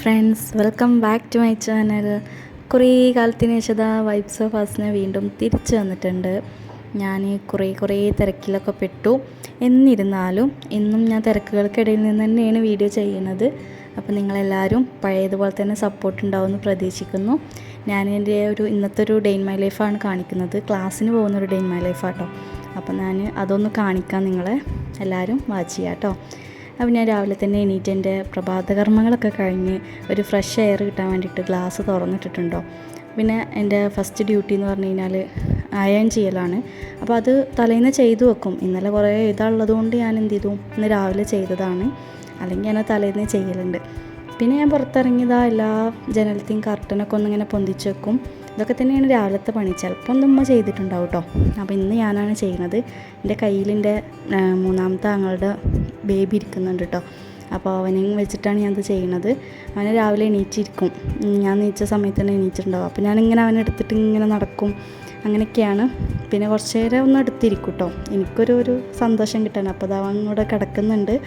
Friends welcome back to my channel കുറേ കാലത്തിന് ശേഷം വൈബ്സ് ഓഫ് ഹാസിനെ വീണ്ടും തിരിച്ചു വന്നിട്ടുണ്ട്. ഞാൻ കുറേ കുറേ തിരക്കിലൊക്കെ പെട്ടു. എന്നിരുന്നാലും ഇന്നും ഞാൻ തിരക്കുകൾക്കിടയിൽ നിന്ന് തന്നെയാണ് വീഡിയോ ചെയ്യുന്നത്. അപ്പോൾ നിങ്ങളെല്ലാവരും പഴയതുപോലെ തന്നെ സപ്പോർട്ട് ഉണ്ടാവുമെന്ന് പ്രതീക്ഷിക്കുന്നു. ഞാൻ എന്റെ ഒരു ഇന്നത്തെ ഒരു ഡേ ഇൻ മൈ ലൈഫാണ് കാണിക്കുന്നത്. ക്ലാസ്സിന് പോകുന്ന ഒരു ഡേ ഇൻ മൈ ലൈഫാട്ടോ അപ്പോൾ ഞാൻ അതൊന്ന് കാണിക്കാം നിങ്ങളെ. എല്ലാവരും വാച്ച് ചെയ്യാം കേട്ടോ അപ്പോൾ ഞാൻ രാവിലെ തന്നെ എണീറ്റ് എന്റെ പ്രഭാത കർമ്മങ്ങളൊക്കെ കഴിഞ്ഞ് ഒരു ഫ്രഷ് എയർ കിട്ടാൻ വേണ്ടിയിട്ട് ഗ്ലാസ് തുറന്നിട്ടിട്ടുണ്ടോ. പിന്നെ എന്റെ ഫസ്റ്റ് ഡ്യൂട്ടി എന്ന് പറഞ്ഞു കഴിഞ്ഞാൽ അയൺ ചെയ്യലാണ്. അപ്പോൾ അത് തലേന്ന് ചെയ്തു വെക്കും. ഇന്നലെ കുറേ ഇതുള്ളത് കൊണ്ട് ഞാൻ എന്ത് ചെയ്തു? ഇന്ന് രാവിലെ ചെയ്തതാണ്. അല്ലെങ്കിൽ ഞാൻ തലേന്ന് ചെയ്യലുണ്ട്. പിന്നെ ഞാൻ പുറത്തിറങ്ങിയതാ എല്ലാ ജനലത്തെയും കർട്ടനൊക്കെ ഒന്നിങ്ങനെ പൊന്തിച്ച് വെക്കും. ഇതൊക്കെ തന്നെയാണ് രാവിലത്തെ പണി. ചിലപ്പോൾ ഒന്നും ഉമ്മ ചെയ്തിട്ടുണ്ടാവും കേട്ടോ അപ്പോൾ ഇന്ന് ഞാനാണ് ചെയ്യുന്നത്. എന്റെ കയ്യിലിന്റെ മൂന്നാമത്തെ ആങ്ങളുടെ ബേബി ഇരിക്കുന്നുണ്ട് കേട്ടോ. അപ്പോൾ അവനെയും വെച്ചിട്ടാണ് ഞാനത് ചെയ്യണത്. അവനെ രാവിലെ എണീറ്റിരിക്കും ഞാൻ നീച്ച സമയത്ത് തന്നെ എണീച്ചിട്ടുണ്ടാവും. അപ്പോൾ ഞാനിങ്ങനെ അവനെ എടുത്തിട്ട് ഇങ്ങനെ നടക്കും. അങ്ങനെയൊക്കെയാണ്. പിന്നെ കുറച്ച് നേരം ഒന്ന് എടുത്തിരിക്കും കേട്ടോ. എനിക്കൊരു ഒരു സന്തോഷം കിട്ടാൻ. അപ്പോൾ അത് അവൻ കൂടെ കിടക്കുന്നുണ്ട്.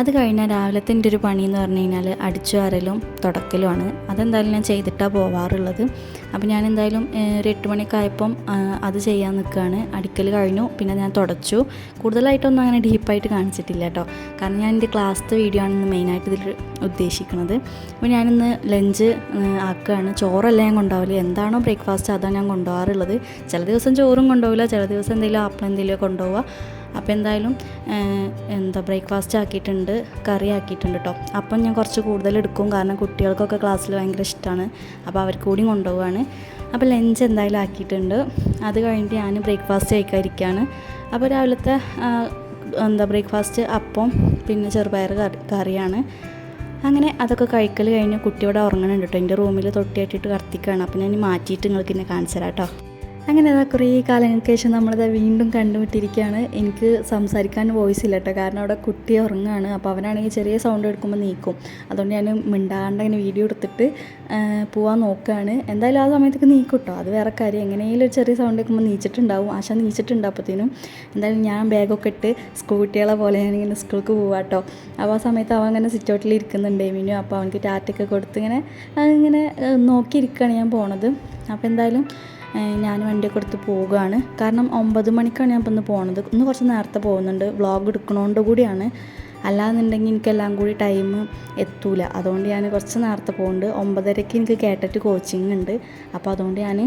അത് കഴിഞ്ഞാൽ രാവിലത്തെ എന്റെ ഒരു പണി എന്ന് പറഞ്ഞു കഴിഞ്ഞാൽ അടിച്ചു വരലും തുടക്കലുമാണ്. അതെന്തായാലും ഞാൻ ചെയ്തിട്ടാണ് പോവാറുള്ളത്. അപ്പോൾ ഞാൻ എന്തായാലും ഒരു എട്ട് മണിയൊക്കെ ആയപ്പം അത് ചെയ്യാൻ നിൽക്കുകയാണ് അടിക്കൽ കഴിഞ്ഞു പിന്നെ ഞാൻ തുടച്ചു. കൂടുതലായിട്ടൊന്നും അങ്ങനെ ഡീപ്പായിട്ട് കാണിച്ചിട്ടില്ല കേട്ടോ കാരണം ഞാൻ എന്റെ ക്ലാസ്സിലത്തെ വീഡിയോ ആണ് മെയിനായിട്ട് ഇതിൽ ഉദ്ദേശിക്കുന്നത് അപ്പോൾ ഞാനിന്ന് ലഞ്ച് ആക്കുകയാണ് ചോറല്ല ഞാൻ കൊണ്ടുപോകില്ല എന്താണോ ബ്രേക്ക്ഫാസ്റ്റ് അതാണ് ഞാൻ കൊണ്ടുപോകാറുള്ളത് ചില ദിവസം ചോറും കൊണ്ടുപോകില്ല ചില ദിവസം എന്തെങ്കിലും ആപ്പിൾ എന്തെങ്കിലും കൊണ്ടുപോവുക അപ്പോൾ എന്തായാലും എന്താ ബ്രേക്ക്ഫാസ്റ്റ് ആക്കിയിട്ടുണ്ട് കറി ആക്കിയിട്ടുണ്ട് കേട്ടോ അപ്പം ഞാൻ കുറച്ച് കൂടുതൽ എടുക്കും. കാരണം കുട്ടികൾക്കൊക്കെ ക്ലാസ്സിൽ ഭയങ്കര ഇഷ്ടമാണ് അപ്പോൾ അവർക്ക് കൂടി കൊണ്ടുപോവാണ്. അപ്പോൾ ലഞ്ച് എന്തായാലും ആക്കിയിട്ടുണ്ട്. അത് കഴിഞ്ഞിട്ട് ഞാൻ ബ്രേക്ക്ഫാസ്റ്റ് കഴിക്കാതിരിക്കുകയാണ് അപ്പോൾ രാവിലത്തെ എന്താ ബ്രേക്ക്ഫാസ്റ്റ് അപ്പം പിന്നെ ചെറുപയർ കറി കറിയാണ്. അങ്ങനെ അതൊക്കെ കഴിക്കൽ കഴിഞ്ഞ് കുട്ടിയോടെ ഉറങ്ങണുണ്ട് കേട്ടോ എന്റെ റൂമിൽ തൊട്ടിയാട്ടിട്ട് കത്തിക്കുകയാണ് അപ്പോൾ ഞാൻ മാറ്റിയിട്ട് നിങ്ങൾക്ക് എന്നെ കാണിച്ചു തരാം കേട്ടോ അങ്ങനെ അതാ കുറേ കാലങ്ങൾക്ക് ശേഷം നമ്മളത് വീണ്ടും കണ്ടുമുട്ടിയിരിക്കുകയാണ്. എനിക്ക് സംസാരിക്കാൻ വോയിസ് ഇല്ല കേട്ടോ. കാരണം അവിടെ കുട്ടി ഉറങ്ങുകയാണ് അപ്പോൾ അവനാണെങ്കിൽ ചെറിയ സൗണ്ട് എടുക്കുമ്പോൾ നീക്കും. അതുകൊണ്ട് ഞാൻ മിണ്ടാണ്ട് അങ്ങനെ വീഡിയോ എടുത്തിട്ട് പോവാൻ നോക്കുകയാണ്. എന്തായാലും ആ സമയത്തൊക്കെ നീക്കും കേട്ടോ. അത് വേറെ കാര്യം. എങ്ങനെയെങ്കിലും ഒരു ചെറിയ സൗണ്ട് എടുക്കുമ്പോൾ നീച്ചിട്ടുണ്ടാവും. ആശ നീച്ചിട്ടുണ്ട് അപ്പോഴത്തേനും എന്തായാലും ഞാൻ ബാഗൊക്കെ ഇട്ട് സ്കൂട്ടികളെ കുട്ടികളെ പോലെ ഞാനിങ്ങനെ സ്കൂൾക്ക് പോവാം കേട്ടോ. അപ്പോൾ ആ സമയത്ത് അവൻ അങ്ങനെ സിറ്റ് ഔട്ടിൽ ഇരിക്കുന്നുണ്ട് മിനു. അപ്പോൾ അവനക്ക് ടാറ്റൊക്കെ കൊടുത്ത് ഇങ്ങനെ ഇങ്ങനെ നോക്കിയിരിക്കുകയാണ് ഞാൻ പോണത്. അപ്പോൾ എന്തായാലും ഞാൻ വണ്ടിയൊക്കെ എടുത്ത് പോവുകയാണ്. കാരണം ഒമ്പത് മണിക്കാണ് ഞാൻ ഇപ്പം ഇന്ന് പോണത്. ഇന്ന് കുറച്ച് നേരത്തെ പോകുന്നുണ്ട്. വ്ളോഗ് എടുക്കണോണ്ട് കൂടിയാണ്. അല്ലാന്നുണ്ടെങ്കിൽ എനിക്കെല്ലാം കൂടി ടൈം എത്തൂല. അതുകൊണ്ട് ഞാൻ കുറച്ച് നേരത്തെ പോകുന്നുണ്ട് ഒമ്പതരയ്ക്ക് എനിക്ക് കേട്ടിട്ട് കോച്ചിങ് ഉണ്ട്. അപ്പോൾ അതുകൊണ്ട് ഞാൻ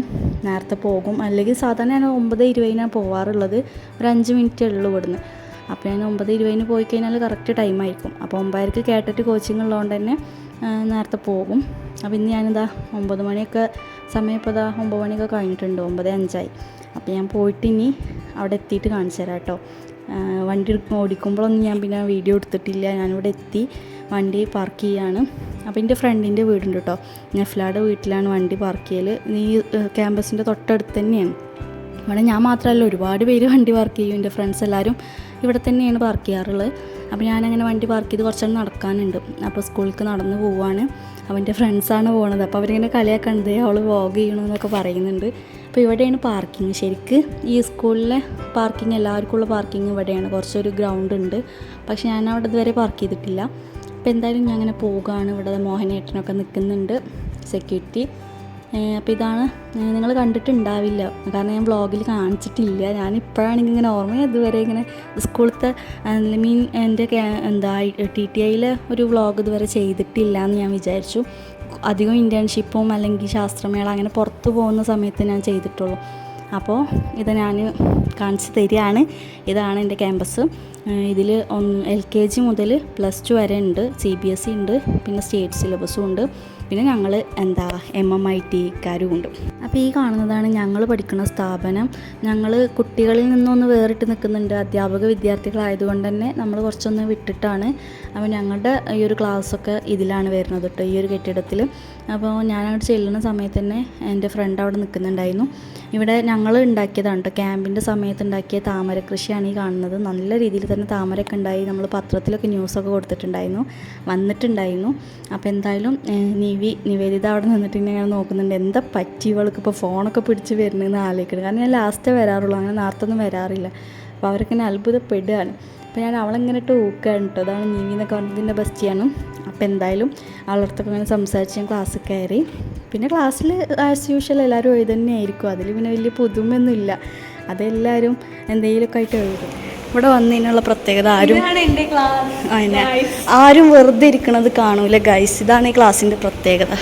നേരത്തെ പോകും. അല്ലെങ്കിൽ സാധാരണ ഞാൻ ഒമ്പത് ഇരുപതിനാണ് പോവാറുള്ളത്. ഒരു അഞ്ച് മിനിറ്റേ ഉള്ളൂ ഇവിടുന്ന്. അപ്പോൾ ഞാൻ ഒമ്പത് ഇരുപതിന് പോയി കഴിഞ്ഞാൽ കറക്റ്റ് ടൈമായിരിക്കും അപ്പോൾ ഒമ്പതരക്ക് കേട്ടിട്ട് കോച്ചിങ് ഉള്ളതുകൊണ്ട് തന്നെ നേരത്തെ പോകും. അപ്പോൾ ഇന്ന് ഞാനിതാ ഒമ്പത് മണിയൊക്കെ സമയം ഒമ്പത് മണിയൊക്കെ കഴിഞ്ഞിട്ടുണ്ട് ഒമ്പത് അഞ്ചായി. അപ്പോൾ ഞാൻ പോയിട്ട് ഇനി അവിടെ എത്തിയിട്ട് കാണിച്ചു തരാം കേട്ടോ. വണ്ടി ഓടിക്കുമ്പോഴൊന്നും ഞാൻ പിന്നെ വീഡിയോ എടുത്തിട്ടില്ല. ഞാനിവിടെ എത്തി വണ്ടി പാർക്ക് ചെയ്യാണ്. അപ്പോൾ എന്റെ ഫ്രണ്ടിന്റെ വീടുണ്ട് കേട്ടോ. നെഫ്ലാടെ വീട്ടിലാണ് വണ്ടി പാർക്ക് ചെയ്യൽ നീ ക്യാമ്പസിന്റെ തൊട്ടടുത്ത് തന്നെയാണ്. ഇവിടെ ഞാൻ മാത്രമല്ല ഒരുപാട് പേര് വണ്ടി പാർക്ക് ചെയ്യും. എന്റെ ഫ്രണ്ട്സ് എല്ലാവരും ഇവിടെ തന്നെയാണ് പാർക്ക് ചെയ്യാറുള്ളത്. അപ്പോൾ ഞാനങ്ങനെ വണ്ടി പാർക്ക് ചെയ്ത് കുറച്ചു നടക്കാനുണ്ട്. അപ്പോൾ സ്കൂളിലേക്ക് നടന്ന് പോവാണ്. അവന്റെ ഫ്രണ്ട്സാണ് പോകുന്നത് അപ്പോൾ അവരിങ്ങനെ കളിയാക്കണത് അവൾ വോഗ് ചെയ്യണമെന്നൊക്കെ പറയുന്നുണ്ട്. അപ്പോൾ ഇവിടെയാണ് പാർക്കിംഗ് ശരിക്ക്. ഈ സ്കൂളിലെ പാർക്കിംഗ് എല്ലാവർക്കും ഉള്ള പാർക്കിംഗ് ഇവിടെയാണ്. കുറച്ചൊരു ഗ്രൗണ്ട് ഉണ്ട് പക്ഷേ ഞാൻ അവിടെ ഇതുവരെ പാർക്ക് ചെയ്തിട്ടില്ല. അപ്പോൾ എന്തായാലും ഞാൻ അങ്ങനെ പോവുകയാണ് ഇവിടെ മോഹനേട്ടനൊക്കെ നിൽക്കുന്നുണ്ട് സെക്യൂരിറ്റി അപ്പോൾ ഇതാണ് നിങ്ങൾ കണ്ടിട്ടുണ്ടാവില്ല. കാരണം ഞാൻ വ്ളോഗിൽ കാണിച്ചിട്ടില്ല. ഞാൻ ഇപ്പോഴാണെങ്കിൽ ഇങ്ങനെ ഓർമ്മ ഇതുവരെ ഇങ്ങനെ സ്കൂളത്തെ മീൻ എന്റെ എന്താ ടി ടി ഐയിലെ ഒരു വ്ളോഗ് ഇതുവരെ ചെയ്തിട്ടില്ല എന്ന് ഞാൻ വിചാരിച്ചു. അധികം ഇന്റേൺഷിപ്പും അല്ലെങ്കിൽ ശാസ്ത്രമേള അങ്ങനെ പുറത്തു പോകുന്ന സമയത്ത് ഞാൻ ചെയ്തിട്ടുള്ളൂ. അപ്പോൾ ഇത് ഞാൻ കാണിച്ചു തരികയാണ്. ഇതാണ് എന്റെ ക്യാമ്പസ്. ഇതിൽ എൽ കെ ജി മുതൽ പ്ലസ് ടു വരെ ഉണ്ട്. സി ബി എസ് ഇ ഉണ്ട്. പിന്നെ സ്റ്റേറ്റ് സിലബസും ഉണ്ട്. പിന്നെ ഞങ്ങൾ എന്താ എം എം ഐ ടിക്കാരും ഉണ്ട് അപ്പോൾ ഈ കാണുന്നതാണ് ഞങ്ങൾ പഠിക്കുന്ന സ്ഥാപനം. ഞങ്ങൾ കുട്ടികളിൽ നിന്നൊന്ന് വേറിട്ട് നിൽക്കുന്നുണ്ട്. അധ്യാപക വിദ്യാർത്ഥികളായതുകൊണ്ട് തന്നെ നമ്മൾ കുറച്ചൊന്ന് വിട്ടിട്ടാണ്. അപ്പോൾ ഞങ്ങളുടെ ഈ ഒരു ക്ലാസ്സൊക്കെ ഇതിലാണ് വരുന്നത് കേട്ടോ ഈ ഒരു കെട്ടിടത്തിൽ അപ്പോൾ ഞാനവിടെ ചെല്ലുന്ന സമയത്ത് തന്നെ എന്റെ ഫ്രണ്ട് അവിടെ നിൽക്കുന്നുണ്ടായിരുന്നു. ഇവിടെ ഞങ്ങൾ ഉണ്ടാക്കിയതാണ് കേട്ടോ ക്യാമ്പിന്റെ സമയത്ത് ഉണ്ടാക്കിയ താമര കൃഷിയാണ് ഈ കാണുന്നത്. നല്ല രീതിയിൽ തന്നെ താമരയൊക്കെ ഉണ്ടായി. നമ്മൾ പത്രത്തിലൊക്കെ ന്യൂസൊക്കെ കൊടുത്തിട്ടുണ്ടായിരുന്നു വന്നിട്ടുണ്ടായിരുന്നു. അപ്പോൾ എന്തായാലും നീ നിവി നിവേദിത അവിടെ നിന്നിട്ട് ഇങ്ങനെ നോക്കുന്നുണ്ട്. എന്താ പറ്റി ഇവൾക്ക്? ഇപ്പോൾ ഫോണൊക്കെ പിടിച്ച് വരുന്നതെന്ന് ആലോചിക്കണം കാരണം ഞാൻ ലാസ്റ്റേ വരാറുള്ളൂ. അങ്ങനെ നേരത്തൊന്നും വരാറില്ല. അപ്പോൾ അവരൊക്കെ ഇങ്ങനെ അത്ഭുതപ്പെടുകയാണ്. അപ്പോൾ ഞാൻ അവളെങ്ങനെ ടൂക്കാണ് കേട്ടോ അതാണ് നീവി എന്നൊക്കെ പറഞ്ഞതിന്റെ ബെസ്റ്റിയാണ് അപ്പോൾ എന്തായാലും അവളടുത്തൊക്കെ ഇങ്ങനെ സംസാരിച്ച് ഞാൻ ക്ലാസ്സിൽ കയറി. പിന്നെ ക്ലാസ്സിൽ ആസ് യൂഷ്വൽ എല്ലാവരും എഴുതന്നെ ആയിരിക്കും അതിൽ പിന്നെ വലിയ പുതുമയൊന്നുമില്ല. അതെല്ലാവരും എന്തെങ്കിലുമൊക്കെ ആയിട്ട് എഴുതും ഇവിടെ വന്നതിനുള്ള പ്രത്യേകത ആരും ആരും വെറുതെ ഇരിക്കണത് കാണൂല ഗൈസ് ഇതാണ് ഈ ക്ലാസ്സിന്റെ പ്രത്യേകത.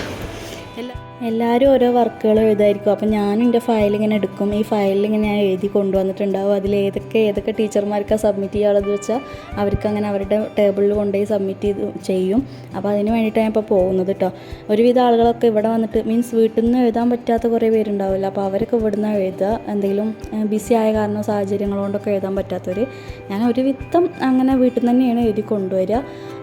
എല്ലാവരും ഓരോ വർക്കുകൾ എഴുതായിരിക്കും. അപ്പം ഞാനും എന്റെ ഫയൽ ഇങ്ങനെ എടുക്കും. ഈ ഫയലിൽ ഇങ്ങനെ ഞാൻ എഴുതി കൊണ്ടുവന്നിട്ടുണ്ടാവും. അതിൽ ഏതൊക്കെ ഏതൊക്കെ ടീച്ചർമാർക്ക് സബ്മിറ്റ് ചെയ്യാനുള്ളത് വെച്ചാൽ അവർക്ക് അങ്ങനെ അവരുടെ ടേബിളിൽ കൊണ്ടുപോയി സബ്മിറ്റ് ചെയ്ത് ചെയ്യും. അപ്പോൾ അതിന് വേണ്ടിയിട്ടാണ് ഞാൻ ഇപ്പോൾ പോകുന്നത് കേട്ടോ ഒരുവിധ ആളുകളൊക്കെ ഇവിടെ വന്നിട്ട് മീൻസ് വീട്ടിൽ നിന്ന് എഴുതാൻ പറ്റാത്ത കുറേ പേരുണ്ടാവില്ല. അപ്പോൾ അവരൊക്കെ ഇവിടുന്ന് എഴുതുക. എന്തെങ്കിലും ബിസി ആയ കാരണം സാഹചര്യങ്ങൾ കൊണ്ടൊക്കെ എഴുതാൻ പറ്റാത്തവർ ഞാൻ ഒരു ഒരുവിധം അങ്ങനെ വീട്ടിൽ നിന്ന് തന്നെയാണ് എഴുതി കൊണ്ടുവരിക.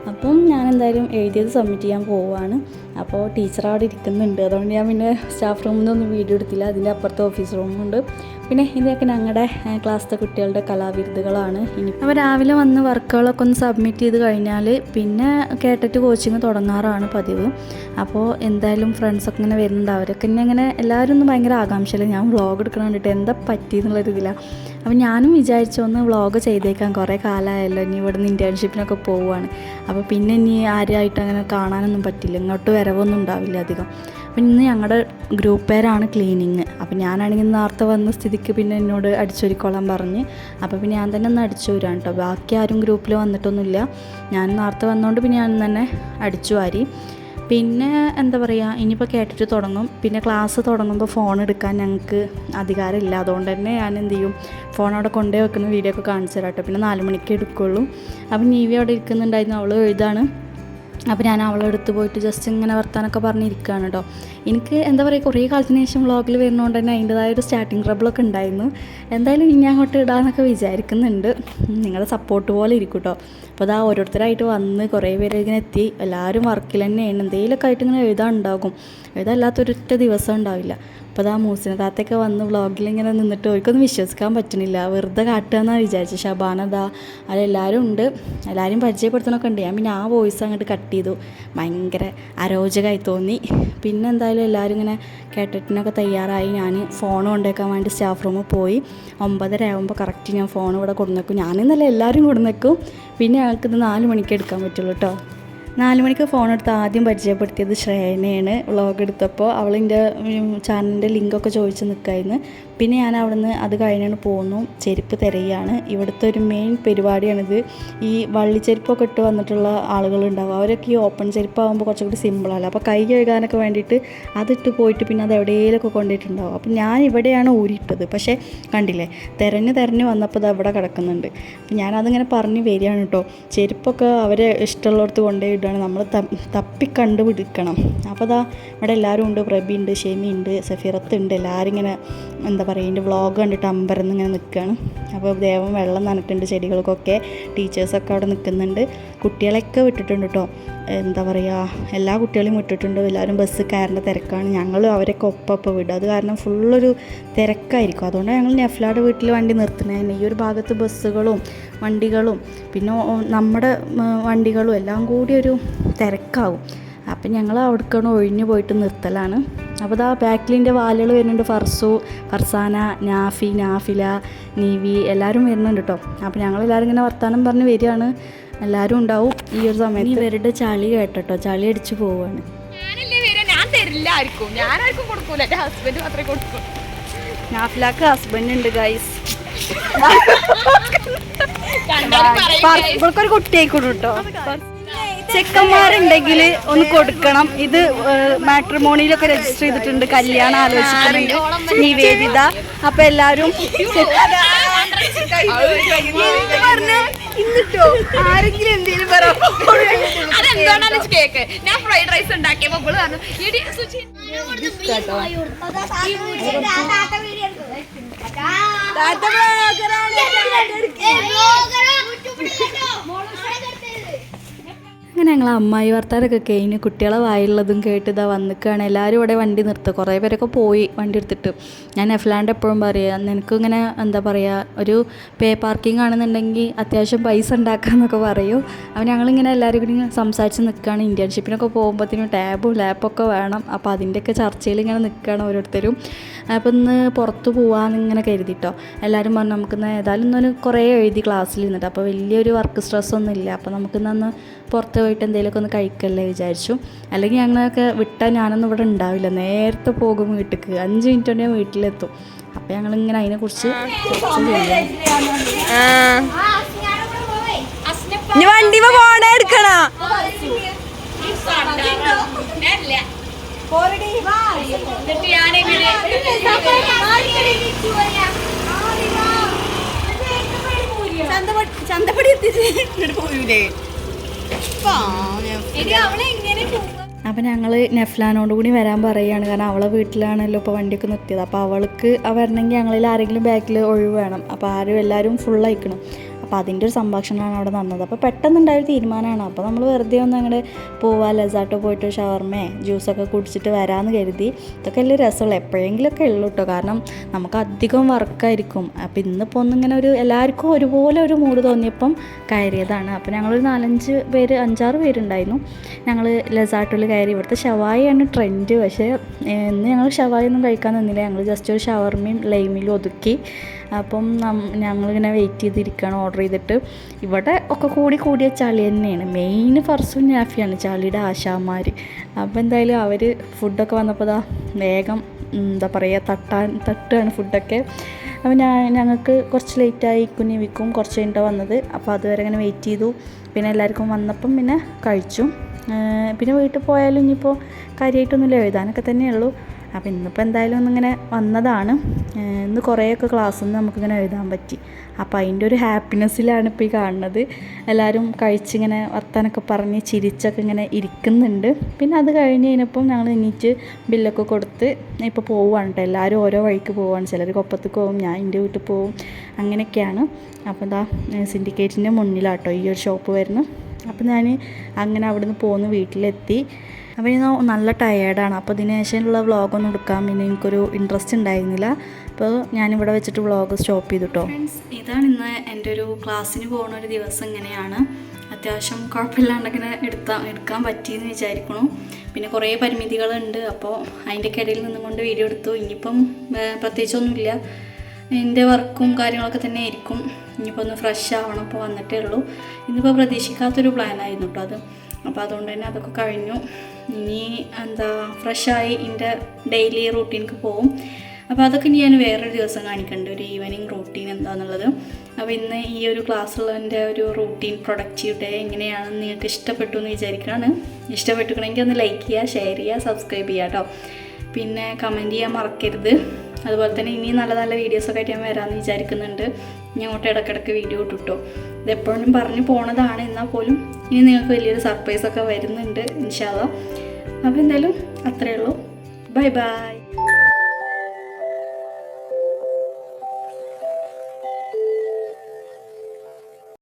അപ്പം ഞാൻ എന്തായാലും എഴുതിയത് സബ്മിറ്റ് ചെയ്യാൻ പോവുകയാണ്. അപ്പോൾ ടീച്ചർ അവിടെ ഇരിക്കുന്നുണ്ട്. അതുകൊണ്ട് ഞാൻ പിന്നെ സ്റ്റാഫ് റൂമിൽ നിന്നൊന്നും വീഡിയോ എടുത്തില്ല. അതിന്റെ അപ്പുറത്തെ ഓഫീസ് റൂമുണ്ട് പിന്നെ ഇതൊക്കെ ഞങ്ങളുടെ ക്ലാസ്സിലെ കുട്ടികളുടെ കലാവിരുദ്ധകളാണ്. ഇനി അപ്പോൾ രാവിലെ വന്ന് വർക്കുകളൊക്കെ ഒന്ന് സബ്മിറ്റ് ചെയ്ത് കഴിഞ്ഞാൽ പിന്നെ കേട്ടിട്ട് കോച്ചിങ് തുടങ്ങാറാണ് പതിവ്. അപ്പോൾ എന്തായാലും ഫ്രണ്ട്സൊക്കെ ഇങ്ങനെ വരുന്നുണ്ട്. അവരൊക്കെ ഇങ്ങനെ എല്ലാവരും ഒന്നും ഭയങ്കര ആകാംക്ഷയില്ല ഞാൻ വ്ളോഗ് എടുക്കണം കണ്ടിട്ട് എന്താ പറ്റിയെന്നുള്ളൊരു ഇതിലാണ് അപ്പോൾ ഞാനും വിചാരിച്ചു ഒന്ന് വ്ളോഗ് ചെയ്തേക്കാൻ കുറേ കാലമായല്ലോ ഇനി ഇവിടുന്ന് ഇന്റേൺഷിപ്പിനൊക്കെ പോവുകയാണ് അപ്പോൾ പിന്നെ ഇനി ആരുമായിട്ട് അങ്ങനെ കാണാനൊന്നും പറ്റില്ല. ഇങ്ങോട്ട് വരവൊന്നും ഉണ്ടാവില്ല അധികം. അപ്പം ഇന്ന് ഞങ്ങളുടെ ഗ്രൂപ്പ് പേരാണ് ക്ലീനിങ് അപ്പം ഞാനാണെങ്കിൽ നേരത്തെ വന്ന സ്ഥിതിക്ക് പിന്നെ എന്നോട് അടിച്ചൊരിക്കോളാൻ പറഞ്ഞ്. അപ്പോൾ പിന്നെ ഞാൻ തന്നെ ഒന്ന് അടിച്ചു വരാം കേട്ടോ ബാക്കി ആരും ഗ്രൂപ്പിൽ വന്നിട്ടൊന്നുമില്ല. ഞാൻ നേരത്തെ വന്നുകൊണ്ട് പിന്നെ ഞാൻ തന്നെ അടിച്ചു വാരി. പിന്നെ എന്താ പറയുക ഇനിയിപ്പോൾ കേട്ടിട്ട് തുടങ്ങും. പിന്നെ ക്ലാസ് തുടങ്ങുമ്പോൾ ഫോൺ എടുക്കാൻ ഞങ്ങൾക്ക് അധികാരമില്ല അതുകൊണ്ട് തന്നെ ഞാൻ എന്ത് ചെയ്യും ഫോൺ അവിടെ കൊണ്ടുപോയി വെക്കുന്ന വീഡിയോ ഒക്കെ കാണിച്ചു തരാം കേട്ടോ പിന്നെ നാല് മണിക്ക് എടുക്കുള്ളൂ. അപ്പം നീവി അവിടെ ഇരിക്കുന്നുണ്ടായിരുന്നു. അവൾ എഴുതാണ്. അപ്പോൾ ഞാൻ അവളെ അടുത്ത് പോയിട്ട് ജസ്റ്റ് ഇങ്ങനെ വർത്താനൊക്കെ പറഞ്ഞിരിക്കുകയാണ് കേട്ടോ എനിക്ക് എന്താ പറയുക കുറേ കാലത്തിന് ശേഷം വ്ളോഗിൽ വരുന്നതുകൊണ്ട് തന്നെ അതിന്റെതായ ഒരു സ്റ്റാർട്ടിങ് ട്രബിളൊക്കെ ഉണ്ടായിരുന്നു. എന്തായാലും ഇനി അങ്ങോട്ട് ഇടാമെന്നൊക്കെ വിചാരിക്കുന്നുണ്ട്. നിങ്ങളുടെ സപ്പോർട്ട് പോലെ ഇരിക്കും കേട്ടോ അപ്പോൾ അതാ ഓരോരുത്തരായിട്ട് വന്ന് കുറേ പേര് ഇങ്ങനെ എത്തി. എല്ലാവരും വർക്കിൽ തന്നെയാണ്. എന്തെങ്കിലുമൊക്കെ ആയിട്ട് ഇങ്ങനെ എഴുതാൻ ഉണ്ടാകും. എഴുതാല്ലാത്തൊരൊറ്റ ദിവസം ഉണ്ടാവില്ല. അപ്പോൾ ആ മൂസിന താത്തൊക്കെ വന്ന് വ്ളോഗിൽ ഇങ്ങനെ നിന്നിട്ട് അവർക്കൊന്നും വിശ്വസിക്കാൻ പറ്റണില്ല വെറുതെ കാട്ടുക എന്നാണ് വിചാരിച്ചു ഷബാനതാ അതിലെല്ലാവരും ഉണ്ട്. എല്ലാവരും പരിചയപ്പെടുത്തണമൊക്കെ ഉണ്ട്. ഞാൻ പിന്നെ ആ വോയിസ് അങ്ങോട്ട് കട്ട് ചെയ്തു. ഭയങ്കര അരോചകമായി തോന്നി. പിന്നെ എന്തായാലും എല്ലാവരും ഇങ്ങനെ കേട്ടിട്ടിനൊക്കെ തയ്യാറായി. ഞാൻ ഫോൺ കൊണ്ടുവയ്ക്കാൻ വേണ്ടി സ്റ്റാഫ് റൂമിൽ പോയി. ഒമ്പതര ആകുമ്പോൾ കറക്റ്റ് ഞാൻ ഫോൺ ഇവിടെ കൊടുന്നേക്കും. ഞാനെന്നല്ല എല്ലാവരും കൊടുന്നേക്കും. പിന്നെ ഞങ്ങൾക്കിത് നാല് മണിക്ക് എടുക്കാൻ പറ്റുള്ളൂ കേട്ടോ നാല് മണിക്ക് ഫോൺ എടുത്ത് ആദ്യം പരിചയപ്പെടുത്തിയത് ശ്രേയനെയാണ് വ്ളോഗ് എടുത്തപ്പോൾ. അവളിന്റെ ചാനലിന്റെ ലിങ്കൊക്കെ ചോദിച്ച് നിൽക്കായിരുന്നു. പിന്നെ ഞാൻ അവിടുന്ന് അത് കഴിഞ്ഞാണ് പോന്നു. ചെരുപ്പ് തിരയാണ്. ഇവിടുത്തെ ഒരു മെയിൻ പരിപാടിയാണിത്. ഈ വള്ളിച്ചെരുപ്പൊക്കെ ഇട്ട് വന്നിട്ടുള്ള ആളുകളുണ്ടാവും. അവരൊക്കെ ഈ ഓപ്പൺ ചെരുപ്പാകുമ്പോൾ കുറച്ചുകൂടി സിമ്പിളല്ല അപ്പോൾ കൈ കഴുകാനൊക്കെ വേണ്ടിയിട്ട് അതിട്ട് പോയിട്ട് പിന്നെ അത് എവിടെയെങ്കിലുമൊക്കെ കൊണ്ടിട്ടുണ്ടാവും അപ്പോൾ ഞാൻ ഇവിടെയാണ് ഊരിയിട്ടത്. പക്ഷേ കണ്ടില്ലേ? തിരഞ്ഞ് തിരഞ്ഞ് വന്നപ്പോൾ ഇത് അവിടെ കിടക്കുന്നുണ്ട്. ഞാനതിങ്ങനെ പറഞ്ഞ് വരികയാണ് കേട്ടോ ചെരുപ്പൊക്കെ അവരെ ഇഷ്ടമുള്ളടത്ത് കൊണ്ടുപോയി ഇടുകയാണ് നമ്മൾ തപ്പി കണ്ടുപിടിക്കണം. അപ്പോൾ അതാ ഇവിടെ എല്ലാവരും ഉണ്ട്. പ്രബി ഉണ്ട് ഷെമി ഉണ്ട് സഫീറത്ത് ഉണ്ട്. എല്ലാവരും ഇങ്ങനെ എന്താ പറയുക എന്റെ വ്ളോഗ് കണ്ടിട്ട് അമ്പരന്ന് ഇങ്ങനെ നിൽക്കുകയാണ്. അപ്പോൾ ദേവം വെള്ളം നനക്കുന്നുണ്ട് ചെടികൾക്കൊക്കെ ടീച്ചേഴ്സൊക്കെ അവിടെ നിൽക്കുന്നുണ്ട്. കുട്ടികളെയൊക്കെ വിട്ടിട്ടുണ്ട് കേട്ടോ. എന്താ പറയുക എല്ലാ കുട്ടികളെയും വിട്ടിട്ടുണ്ട്. എല്ലാവരും ബസ് കയറേണ്ട തിരക്കാണ്. ഞങ്ങൾ അവരൊക്കെ ഒപ്പം വിടും. അത് കാരണം ഫുള്ളൊരു തിരക്കായിരിക്കും. അതുകൊണ്ടാണ് ഞങ്ങൾ നെഫ്ലാട് വീട്ടിൽ വണ്ടി നിർത്തുന്നത്. തന്നെ ഈ ഒരു ഭാഗത്ത് ബസ്സുകളും വണ്ടികളും പിന്നെ നമ്മുടെ വണ്ടികളും എല്ലാം കൂടി ഒരു തിരക്കാവും. അപ്പം ഞങ്ങൾ അവിടേക്കാണ് ഒഴിഞ്ഞു പോയിട്ട് നിർത്തലാണ്. അപ്പോൾ ഇതാ ബാക്കിലിന്റെ വാലുകൾ വരുന്നുണ്ട്. ഫർസു ഫർസാന നാഫി നാഫില നീവി എല്ലാവരും വരുന്നുണ്ട് കേട്ടോ. അപ്പോൾ ഞങ്ങൾ എല്ലാവരും ഇങ്ങനെ വർത്താനം പറഞ്ഞ് വരികയാണ്. എല്ലാവരും ഉണ്ടാവും ഈ ഒരു സമയത്ത്. ഇവരുടെ ചളി കേട്ടോ ചളി അടിച്ച് പോവാണ്. ഞാൻ തരില്ല ആർക്കും. ഞാൻ ആർക്കും കൊടുക്കൂല ഹസ്ബൻഡ് മാത്രമേ കൊടുക്കൂ. നാഫിലാക്ക് ഹസ്ബൻഡ് ഉണ്ട് ഗൈസ് കണ്ടാലും പറയും ഇവൾക്കൊരു കുട്ടിയായിക്കോളൂ കേട്ടോ. ചെക്കന്മാരുണ്ടെങ്കിൽ ഒന്ന് കൊടുക്കണം ഇത് മാട്രിമോണിയിലൊക്കെ രജിസ്റ്റർ ചെയ്തിട്ടുണ്ട് കല്യാണം ആലോചിക്കുന്നുണ്ട് നിവേദിത അപ്പൊ എല്ലാരും ഇന്നിട്ടോ ആരെങ്കിലും എന്തെങ്കിലും അതെന്താണെന്ന് കേക്ക് ഞാൻ ഫ്രൈഡ് റൈസ് ഉണ്ടാക്കിയപ്പോ ഇവൾ പറഞ്ഞു "എടി ഞങ്ങൾ അമ്മായി വർത്താനൊക്കെ കഴിഞ്ഞ് കുട്ടികളെ വായുള്ളതും കേട്ട് ഇതാ വന്നിക്കുകയാണ് എല്ലാവരും ഇവിടെ വണ്ടി നിർത്തുക കുറേ പേരൊക്കെ പോയി വണ്ടി എടുത്തിട്ട്. ഞാൻ എഫ്ലാണ്ട് എപ്പോഴും പറയുക നിനക്കിങ്ങനെ എന്താ പറയുക ഒരു പേ പാർക്കിംഗ് ആണെന്നുണ്ടെങ്കിൽ അത്യാവശ്യം പൈസ ഉണ്ടാക്കാമെന്നൊക്കെ പറയും. അപ്പോൾ ഞങ്ങളിങ്ങനെ എല്ലാവരും കൂടി സംസാരിച്ച് നിൽക്കുകയാണ് ഇന്റേൺഷിപ്പിനൊക്കെ പോകുമ്പോഴത്തേനും ടാബും ലാപ്പൊക്കെ വേണം. അപ്പോൾ അതിന്റെയൊക്കെ ചർച്ചയിൽ ഇങ്ങനെ നിൽക്കുകയാണ് ഓരോരുത്തരും. അപ്പോൾ ഇന്ന് പുറത്ത് പോകാമെന്ന് ഇങ്ങനെ കരുതിട്ടോ. എല്ലാവരും പറഞ്ഞു നമുക്കിന്ന് ഏതായാലും ഇന്നൊരു കുറേ എഴുതി ക്ലാസ്സിൽ നിന്നിട്ട് അപ്പോൾ വലിയൊരു വർക്ക് സ്ട്രെസ്സൊന്നും ഇല്ല അപ്പോൾ നമുക്കിന്ന് അന്ന് പുറത്ത് പോയിട്ട് എന്തെങ്കിലുമൊക്കെ ഒന്ന് കഴിക്കല്ലേ വിചാരിച്ചു. അല്ലെങ്കിൽ ഞങ്ങളൊക്കെ വിട്ടാൽ ഞാനൊന്നും ഇവിടെ ഉണ്ടാവില്ല. നേരത്തെ പോകും വീട്ടിലേക്ക് അഞ്ച് മിനിറ്റ് കൊണ്ട് ഞാൻ വീട്ടിലെത്തും. അപ്പം ഞങ്ങളിങ്ങനെ അതിനെക്കുറിച്ച് വണ്ടി പോണേ എടുക്കണ? ചന്തപടി എത്തിച്ച് ഇങ്ങോട്ട് അപ്പോൾ ഞങ്ങൾ നെഫ്ലാനോട് കൂടി വരാൻ പറയുകയാണ് കാരണം അവളെ വീട്ടിലാണല്ലോ ഇപ്പോൾ വണ്ടിയൊക്കെ നിർത്തിയത്. അപ്പോൾ അവൾക്ക് വരണമെങ്കിൽ ഞങ്ങളിൽ ആരെങ്കിലും ബാക്കിൽ ഒഴിവ് വേണം. അപ്പോൾ ആരും എല്ലാരും ഫുൾ അയക്കണം. അപ്പോൾ അതിന്റെ ഒരു സംഭാഷണമാണ് അവിടെ നടന്നത്. അപ്പോൾ പെട്ടെന്നുണ്ടായ ഒരു തീരുമാനമാണ്. അപ്പോൾ നമ്മൾ വെറുതെ ഒന്ന് അങ്ങോട്ട് പോവാ ലസാട്ടോ പോയിട്ട് ഷവർമേ ജ്യൂസൊക്കെ കുടിച്ചിട്ട് വരാമെന്ന് കരുതി. ഇതൊക്കെ വലിയ രസമുള്ള എപ്പോഴെങ്കിലുമൊക്കെ ഉള്ളൂ കേട്ടോ കാരണം നമുക്ക് അധികം വർക്കായിരിക്കും. അപ്പോൾ ഇന്നിപ്പോൾ ഒന്നിങ്ങനെ ഒരു എല്ലാവർക്കും ഒരുപോലെ ഒരു മൂഡ് തോന്നിയപ്പം കയറിയതാണ്. അപ്പോൾ ഞങ്ങളൊരു നാലഞ്ച് പേര് അഞ്ചാറ് പേരുണ്ടായിരുന്നു. ഞങ്ങൾ ലസാട്ടിൽ കയറി. ഇവിടുത്തെ ഷവായിയാണ് ട്രെൻഡ്. പക്ഷേ ഇന്ന് ഞങ്ങൾ ഷവായി ഒന്നും കഴിക്കാൻ നിന്നില്ല. ഞങ്ങൾ ജസ്റ്റ് ഒരു ഷവർമയും ലൈമിലും ഒതുക്കി. അപ്പം ഞങ്ങളിങ്ങനെ വെയിറ്റ് ചെയ്തിരിക്കുകയാണ്. ഓർഡർ ചെയ്തിട്ട് ഇവിടെ ഒക്കെ കൂടി കൂടിയ ചളി തന്നെയാണ്. മെയിൻ ഫർസും നാഫിയാണ് ചളിയുടെ ആശാമാർ അപ്പോൾ എന്തായാലും അവർ ഫുഡൊക്കെ വന്നപ്പോൾ ദാ വേഗം എന്താ പറയുക തട്ടാൻ തട്ടുകയാണ് ഫുഡൊക്കെ അപ്പോൾ ഞാൻ ഞങ്ങൾക്ക് കുറച്ച് ലേറ്റായി കുഞ്ഞിവിക്കും കുറച്ച് കഴിഞ്ഞിട്ട് വന്നത്. അപ്പോൾ അതുവരെ അങ്ങനെ വെയിറ്റ് ചെയ്തു. പിന്നെ എല്ലാവർക്കും വന്നപ്പം പിന്നെ കഴിച്ചു. പിന്നെ വീട്ടിൽ പോയാലും ഇനിയിപ്പോൾ കാര്യമായിട്ടൊന്നുമില്ല എഴുതാനൊക്കെ തന്നെയുള്ളൂ. അപ്പോൾ ഇന്നിപ്പോൾ എന്തായാലും ഒന്നിങ്ങനെ വന്നതാണ്. ഇന്ന് കുറേയൊക്കെ ക്ലാസ്സിൽ നിന്ന് നമുക്കിങ്ങനെ എഴുതാൻ പറ്റി. അപ്പോൾ അതിന്റെ ഒരു ഹാപ്പിനെസ്സിലാണ് ഇപ്പോൾ ഈ കാണുന്നത്. എല്ലാവരും കഴിച്ചിങ്ങനെ വർത്താനൊക്കെ പറഞ്ഞ് ചിരിച്ചൊക്കെ ഇങ്ങനെ ഇരിക്കുന്നുണ്ട്. പിന്നെ അത് കഴിഞ്ഞ് കഴിഞ്ഞപ്പം ഞങ്ങൾ എണീറ്റ് ബില്ലൊക്കെ കൊടുത്ത് ഇപ്പോൾ പോവുകയാണ് കേട്ടോ. എല്ലാവരും ഓരോ വഴിക്ക് പോവുകയാണ്. ചിലർ കൊപ്പത്തേക്ക് പോവും ഞാൻ എന്റെ വീട്ടിൽ പോവും അങ്ങനെയൊക്കെയാണ്. അപ്പോൾ എന്താ സിൻഡിക്കേറ്റിന്റെ മുന്നിലാട്ടോ ഈ ഒരു ഷോപ്പ് വരുന്നത്. അപ്പോൾ ഞാൻ അങ്ങനെ അവിടുന്ന് പോന്ന് വീട്ടിലെത്തി. അപ്പോൾ ഞാൻ നല്ല ടയേർഡാണ് അപ്പോൾ ഇതിന് ശേഷമുള്ള വ്ളോഗൊന്നും എടുക്കാൻ പിന്നെ എനിക്കൊരു ഇൻട്രസ്റ്റ് ഉണ്ടായിരുന്നില്ല. അപ്പോൾ ഞാനിവിടെ വെച്ചിട്ട് വ്ളോഗ് സ്റ്റോപ്പ് ചെയ്തു കേട്ടോ ഫ്രണ്ട്സ് ഇതാണ് ഇന്ന് എന്റെ ഒരു ക്ലാസ്സിന് പോകുന്ന ഒരു ദിവസം ഇങ്ങനെയാണ്. അത്യാവശ്യം കുഴപ്പമില്ലാണ്ട് ഇങ്ങനെ എടുത്താൽ എടുക്കാൻ പറ്റിയെന്ന് വിചാരിക്കണു പിന്നെ കുറേ പരിമിതികളുണ്ട്. അപ്പോൾ അതിന്റെ ഇടയിൽ നിന്നുകൊണ്ട് വീഡിയോ എടുത്തു. ഇനിയിപ്പം പ്രത്യേകിച്ചൊന്നുമില്ല. എന്റെ വർക്കും കാര്യങ്ങളൊക്കെ തന്നെ ആയിരിക്കും. ഇനിയിപ്പോൾ ഒന്ന് ഫ്രഷ് ആവണം ഇപ്പോൾ വന്നിട്ടേ ഉള്ളൂ. ഇന്നിപ്പോൾ പ്രതീക്ഷിക്കാത്തൊരു പ്ലാനായിരുന്നു കേട്ടോ അത്. അപ്പോൾ അതുകൊണ്ട് തന്നെ അതൊക്കെ കഴിഞ്ഞു. ഇനി എന്താ ഫ്രഷായി എന്റെ ഡെയിലി റൂട്ടീനക്ക് പോകും അപ്പോൾ അതൊക്കെ ഇനി ഞാൻ വേറൊരു ദിവസം കാണിക്കുന്നുണ്ട് ഒരു ഈവനിങ് റൂട്ടീൻ എന്താണെന്നുള്ളത് അപ്പോൾ ഇന്ന് ഈ ഒരു ക്ലാസ്സുള്ളതിന്റെ ഒരു റൂട്ടീൻ പ്രൊഡക്റ്റീവ് ഡേ എങ്ങനെയാണെന്ന് നിങ്ങൾക്ക് ഇഷ്ടപ്പെട്ടു എന്ന് വിചാരിക്കുകയാണ് ഇഷ്ടപ്പെട്ടുകണമെങ്കിൽ ഒന്ന് ലൈക്ക് ചെയ്യുക ഷെയർ ചെയ്യുക സബ്സ്ക്രൈബ് ചെയ്യുക കേട്ടോ പിന്നെ കമന്റ് ചെയ്യാൻ മറക്കരുത്. അതുപോലെ തന്നെ ഇനിയും നല്ല നല്ല വീഡിയോസൊക്കെ ആയിട്ട് ഞാൻ വരാമെന്ന് വിചാരിക്കുന്നുണ്ട്. ഞാൻ അങ്ങോട്ട് ഇടയ്ക്കിടയ്ക്ക് വീഡിയോ ഇട്ടിട്ടോ. ഇതെപ്പോഴും പറഞ്ഞു പോണതാണ്. എന്നാൽ പോലും ഇനി നിങ്ങൾക്ക് വലിയൊരു സർപ്രൈസൊക്കെ വരുന്നുണ്ട് ഇൻഷാല്ല അപ്പോൾ എന്തായാലും അത്രയേ ഉള്ളൂ. Bye bye